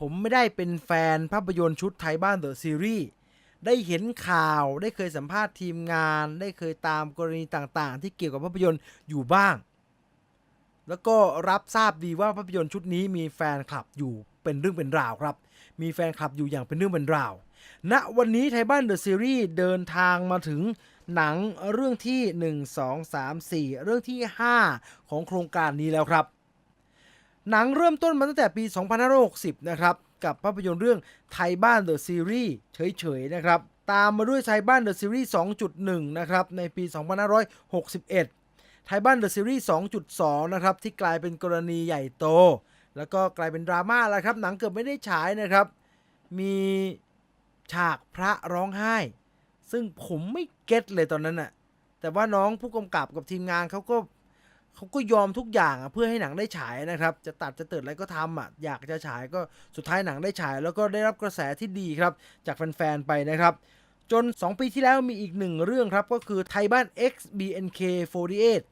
ผมไม่ได้เป็นแฟนภาพยนตร์ชุดไทยบ้านเดอะซีรีส์ได้เห็นข่าวได้เคยสัมภาษณ์ทีมงาน ได้เคยตามกรณีต่างๆ ที่เกี่ยวกับภาพยนตร์อยู่บ้าง แล้วก็รับทราบดีว่าภาพยนตร์ชุดนี้มีแฟนคลับอยู่เป็นเรื่องเป็นราวครับ มีแฟนคลับอยู่อย่างเป็นเรื่องเป็นราวณวันนี้ไทยบ้านเดอะซีรีส์เดินทางมาถึงหนังเรื่องที่ 1 2 3 4 เรื่องที่ 5 ของโครงการนี้แล้วครับ หนังเริ่มต้นมาตั้งแต่ปี 2560 นะครับ กับภาพยนตร์เรื่องไทยบ้านเดอะซีรีส์เฉยๆ นะครับ ตามมาด้วยไทยบ้านเดอะซีรีส์ 2.1 นะครับ ในปี 2561 ไทยบ้านเดอะซีรีส์ 2.2 นะครับ ที่กลายเป็นกรณีใหญ่โต แล้วก็กลายเป็นดราม่าแล้วครับ หนังเกือบไม่ได้ฉายนะครับ มีฉากพระร้องไห้ ซึ่งผมไม่เก็ตเลยตอนนั้นน่ะแต่ว่าน้องผู้กำกับกับทีมงานเขาก็ เขาก็ยอมทุกอย่างอะเพื่อให้หนังได้ฉายนะครับ จะตัดจะเติดอะไรก็ทำอะอยากจะฉายก็สุดท้ายหนังได้ฉาย แล้วก็ได้รับกระแสที่ดีครับ จากแฟนๆไปนะครับ จน 2 ปีที่แล้วมีอีกหนึ่งเรื่องครับ ก็คือไทยบ้าน X BNK48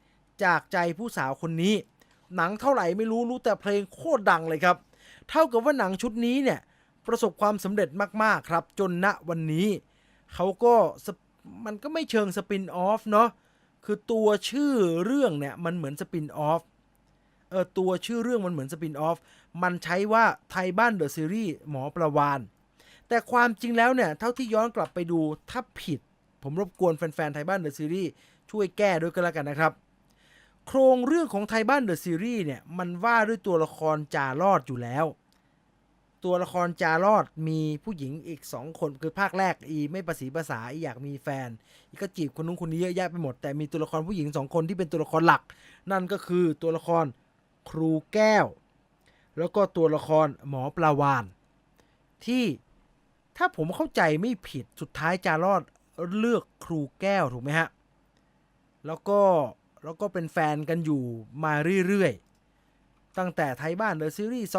จากใจผู้สาวคนนี้ หนังเท่าไหร่ไม่รู้รู้แต่เพลงโคตรดังเลยครับ เท่ากับว่าหนังชุดนี้เนี่ยประสบความสำเร็จมากๆครับ จนณวันนี้เขาก็มันก็ไม่เชิงสปินออฟเนาะ คือตัวชื่อเรื่องเนี่ยมันเหมือนสปินออฟเออตัวชื่อเรื่องมันเหมือนสปินออฟมันใช้ว่าไทยบ้านเดอะซีรีส์หมอประวานแต่ความจริงแล้วเนี่ย เท่าที่ย้อนกลับไปดูถ้าผิด ผมรบกวนแฟนๆไทยบ้านเดอะซีรีส์ช่วยแก้ด้วยกันแล้วกันนะครับ โครงเรื่องของไทยบ้านเดอะซีรีส์เนี่ย มันว่าด้วยตัวละครจารอดอยู่แล้ว ตัวละครจารอดมีผู้หญิงอีก2คนคือภาคแรกอีไม่ประสีภาษาอีอยากมีแฟน อีก็จีบคนนู้นคนนี้เยอะแยะไปหมด แต่มีตัวละครผู้หญิง2คนที่เป็นตัวละครหลัก นั่นก็คือตัวละครครูแก้ว แล้วก็ตัวละครหมอปลาวาน ที่ถ้าผมเข้าใจไม่ผิดสุดท้ายจารอดเลือกครูแก้วถูกไหมฮะแล้วก็แล้วก็เป็นแฟนกันอยู่มาเรื่อยๆ ตั้งแต่ไทยบ้านเดอะซีรีส์2.1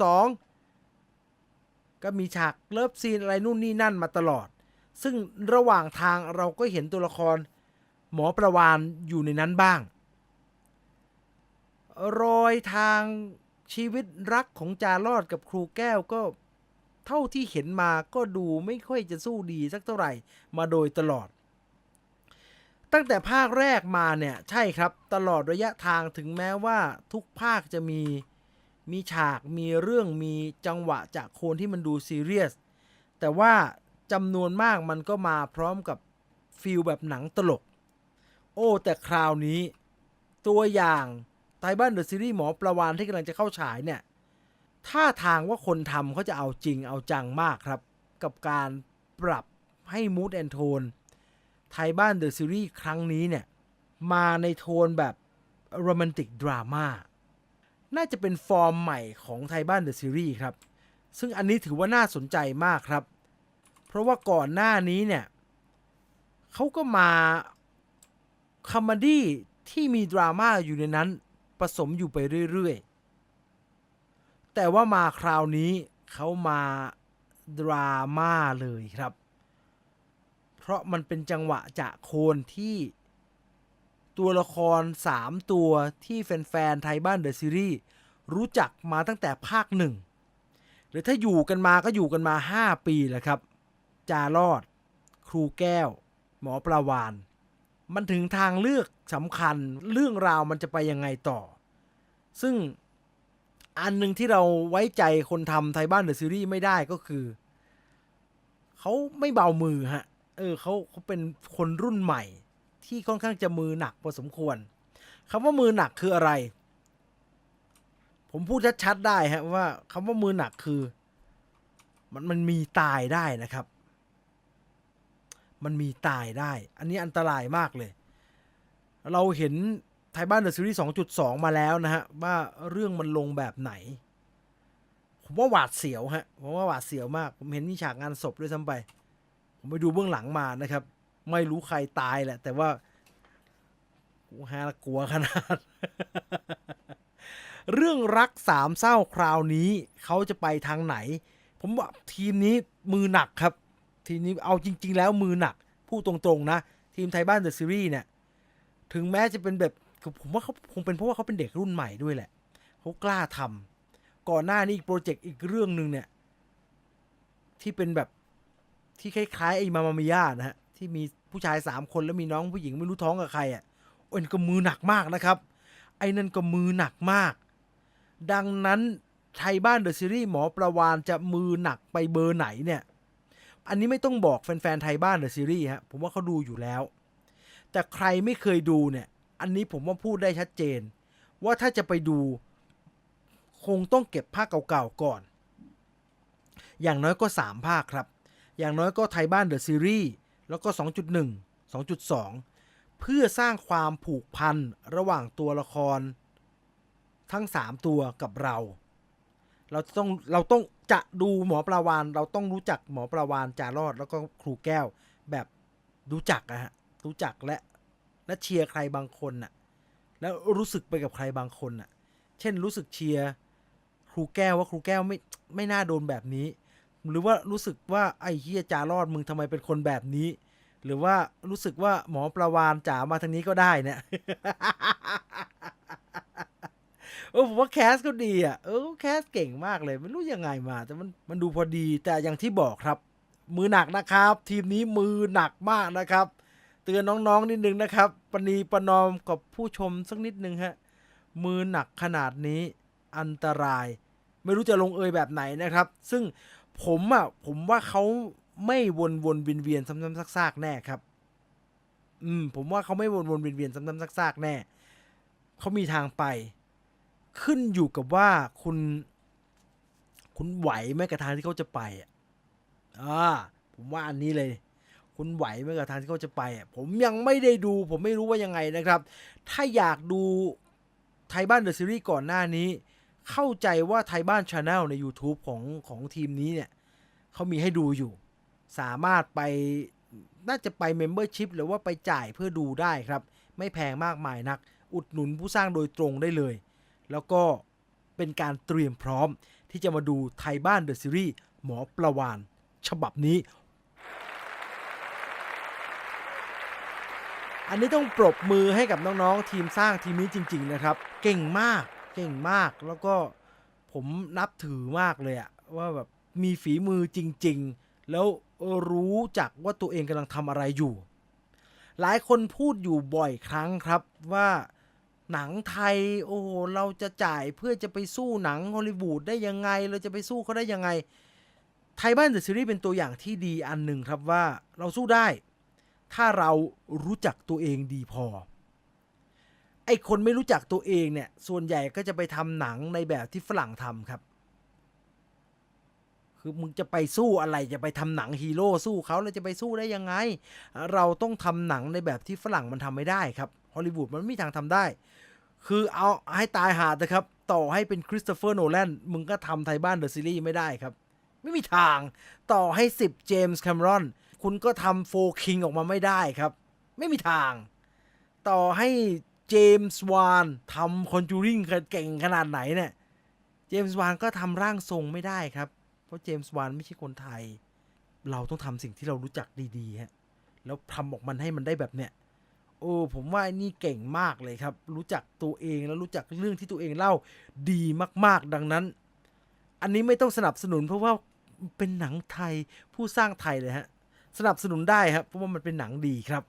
2.2 ก็มีฉากเลิฟซีนอะไรนู่นนี่นั่นมาตลอด ซึ่งระหว่างทางเราก็เห็นตัวละคร หมอประวานอยู่ในนั้นบ้าง รอยทางชีวิตรักของจารอดกับครูแก้วก็เท่าที่เห็นมาก็ดูไม่ค่อยจะสู้ดีสักเท่าไหร่มาโดยตลอด ตั้งแต่ภาคแรกมาเนี่ยใช่ครับตลอดระยะทางถึงแม้ว่าทุกภาคจะมีมีฉากมีเรื่องมีจังหวะจากโคนที่มันดูซีเรียส แต่ว่าจำนวนมากมันก็มาพร้อมกับฟิลแบบหนังตลก โอ้ แต่คราวนี้ตัวอย่างไทบ้านเดอะซีรีส์หมอประวานที่กำลังจะเข้าฉายเนี่ยท่าทางว่าคนทำเขาจะเอาจริงเอาจังมากครับ กับการปรับให้มูดแอนโทน ไทยบ้านเดอะซีรีส์ครั้งนี้เนี่ย มาในโทนแบบโรแมนติกดราม่าน่าจะเป็นฟอร์มใหม่ของไทยบ้านเดอะซีรีส์ครับ ซึ่งอันนี้ถือว่าน่าสนใจมากครับ เพราะว่าก่อนหน้านี้เนี่ยเขาก็มาคอมเมดี้ที่มีดราม่าอยู่ในนั้นผสมอยู่ไปเรื่อยๆ แต่ว่ามาคราวนี้เขามาดราม่าเลยครับ เพราะมันเป็นจังหวะจะโคนที่ตัวละคร 3 ตัวที่แฟนๆไทยบ้านเดอะซีรีส์รู้จักมาตั้งแต่ภาคหนึ่งหรือถ้าอยู่กันมาก็อยู่กันมา 5 ปีแล้วครับ จารอด ครูแก้ว หมอประวาน มันถึงทางเลือกสำคัญเรื่องราวมันจะไปยังไงต่อ ซึ่งอันหนึ่งที่เราไว้ใจคนทำไทยบ้านเดอะซีรีส์ไม่ได้ก็คือ เขาไม่เบามือฮะ เออเขาเขาเป็นคนรุ่นใหม่ ที่ค่อนข้างจะมือหนักพอสมควรคำว่ามือหนักคืออะไร ผมพูดชัดๆได้ฮะว่าคำว่ามือหนักคือ มันมันมีตายได้นะครับ มันมีตายได้ อันนี้อันตรายมากเลย เราเห็นไทยบ้านเดอะซีรีส์2.2 มาแล้วนะฮะ ว่าเรื่องมันลงแบบไหน ผมว่าหวาดเสียวฮะผมว่าหวาดเสียวมาก ผมเห็นมีฉากงานศพด้วยซ้ำไป ผมไปดูเบื้องหลังมานะครับ ไม่รู้ใครตายแหละ แต่ว่ากูฮากลัวขนาด เรื่องรักสามเศร้าคราวนี้เขาจะไปทางไหน ผมว่าทีมนี้มือหนักครับ ทีมนี้เอาจริง ๆ แล้วมือหนัก พูดตรงๆนะ ทีมไทยบ้านเดอะซีรีส์เนี่ย ถึงแม้จะเป็นแบบคือผมว่าเขาคงเป็นเพราะว่าเขาเป็นเด็กรุ่นใหม่ด้วยแหละเขากล้าทำก่อนหน้านี้อีกโปรเจกต์อีกเรื่องหนึ่งเนี่ย ที่เป็นแบบ ที่คล้ายๆไอ้มามามิยานะฮะที่มีผู้ชายสามคนแล้วมีน้องผู้หญิงไม่รู้ท้องกับใครอะ่ะโอ้ยนั่นก็มือหนักมากนะครับ ไอ้นั่นก็มือหนักมาก ดังนั้นไทยบ้านเดอะซีรีส์หมอประวานจะมือหนักไปเบอร์ไหนเนี่ย อันนี้ไม่ต้องบอกแฟนๆไทยบ้านเดอะซีรีส์ฮะผมว่าเขาดูอยู่แล้ว แต่ใครไม่เคยดูเนี่ย อันนี้ผมว่าพูดได้ชัดเจน ว่าถ้าจะไปดู คงต้องเก็บภาคเก่าๆก่อน อย่างน้อยก็ 3 ภาคครับ อย่างน้อยก็ไทยบ้านเดอะซีรีส์แล้วก็ 2.1 2.2 เพื่อสร้างความผูกพันระหว่างตัวละคร ทั้ง 3 ตัวกับเรา เราต้องเราต้องจะดูหมอปลาวานเราต้องรู้จักหมอปลาวานจารอดแล้วก็ครูแก้วแบบรู้จักอะฮะรู้จักและและเชียร์ใครบางคนน่ะแล้วรู้สึกไปกับใครบางคนน่ะ เช่นรู้สึกเชียร์ครูแก้วว่าครูแก้วไม่ไม่น่าโดนแบบนี้ หรือว่ารู้สึกว่าไอ้เฮียจารอดมึงทำไมเป็นคนแบบนี้ หรือว่ารู้สึกว่าหมอประวานจ๋ามาทางนี้ก็ได้เนี่ยเออผมว่าแคสก็ดีอะเออแคสเก่งมากเลยไม่รู้ยังไงมา แต่มันมันดูพอดีแต่อย่างที่บอกครับ มือหนักนะครับ ทีมนี้มือหนักมากนะครับ เตือนน้องๆนิดนึงนะครับปณีประนอมกับผู้ชมสักนิดนึงฮะมือหนักขนาดนี้อันตราย ไม่รู้จะลงเอยแบบไหนนะครับ ซึ่ง ผมอะผมว่าเขาไม่วนวนเวียนเวียนซ้ำๆซากๆแน่ครับ อืม ผมว่าเขาไม่วนวนเวียนเวียนซ้ำๆซากๆแน่เขามีทางไป ขึ้นอยู่กับว่าคุณ คุณไหวไหมกับทางที่เขาจะไปอะอ่าผมว่าอันนี้เลย คุณไหวไหมกับทางที่เขาจะไปอะผมยังไม่ได้ดู ผมไม่รู้ว่ายังไงนะครับ ถ้าอยากดูไทยบ้านเดอะซีรีส์ก่อนหน้านี้ เข้าใจว่าไทยบ้านชาแนลใน YouTube ของของทีมนี้เนี่ยเขามีให้ดูอยู่ สามารถไปน่าจะไป Membership หรือว่าไปจ่ายเพื่อดูได้ครับ ไม่แพงมากมายนัก อุดหนุนผู้สร้างโดยตรงได้เลย แล้วก็เป็นการเตรียมพร้อมที่จะมาดูไทยบ้านเดอะซีรีส์หมอประวานฉบับนี้ อันนี้ต้องปรบมือให้กับน้องๆ ทีมสร้างทีมนี้จริง ๆ นะครับ เก่งมาก เก่งมากแล้วก็ผมนับถือมากเลยอะว่าแบบมีฝีมือจริง ๆ แล้วรู้จักว่าตัวเองกำลังทำอะไรอยู่ หลายคนพูดอยู่บ่อยครั้งครับว่าหนังไทยโอ้โหเราจะจ่ายเพื่อจะไปสู้หนังฮอลลีวูดได้ยังไง เราจะไปสู้เขาได้ยังไง ไทยบ้านเดอะซีรีส์เป็นตัวอย่างที่ดีอันหนึ่งครับว่าเราสู้ได้ ถ้าเรารู้จักตัวเองดีพอ ไอคนไม่รู้จักตัวเองเนี่ย ส่วนใหญ่ก็จะไปทำหนังในแบบที่ฝรั่งทำครับ คือมึงจะไปสู้อะไรจะไปทำหนังฮีโร่สู้เขาแล้วจะไปสู้ได้ยังไง เราต้องทำหนังในแบบที่ฝรั่งมันทำไม่ได้ครับฮอลลีวูดมันไม่มีทางทำได้ คือเอาให้ตายหาดนะครับ ต่อให้เป็นคริสโตเฟอร์โนแลนมึงก็ทำไทยบ้านเดอะซีรีส์ไม่ได้ครับ ไม่มีทางต่อให้10เจมส์แคมรอนคุณก็ทำโฟคิงออกมาไม่ได้ครับ ไม่มีทาง ต่อให้ เจมส์วานทำคอนจูริงเก่งขนาดไหนเนี่ย เจมส์วานก็ทำร่างทรงไม่ได้ครับ เพราะเจมส์วานไม่ใช่คนไทย เราต้องทำสิ่งที่เรารู้จักดีๆฮะ แล้วทำออกมันให้มันได้แบบเนี้ย โอ้ ผมว่านี่เก่งมากเลยครับ รู้จักตัวเองแล้วรู้จักเรื่องที่ตัวเองเล่าดีมากๆ ดังนั้น อันนี้ไม่ต้องสนับสนุน เพราะว่าเป็นหนังไทยผู้สร้างไทยเลยฮะ สนับสนุนได้ครับ เพราะว่ามันเป็นหนังดีครับ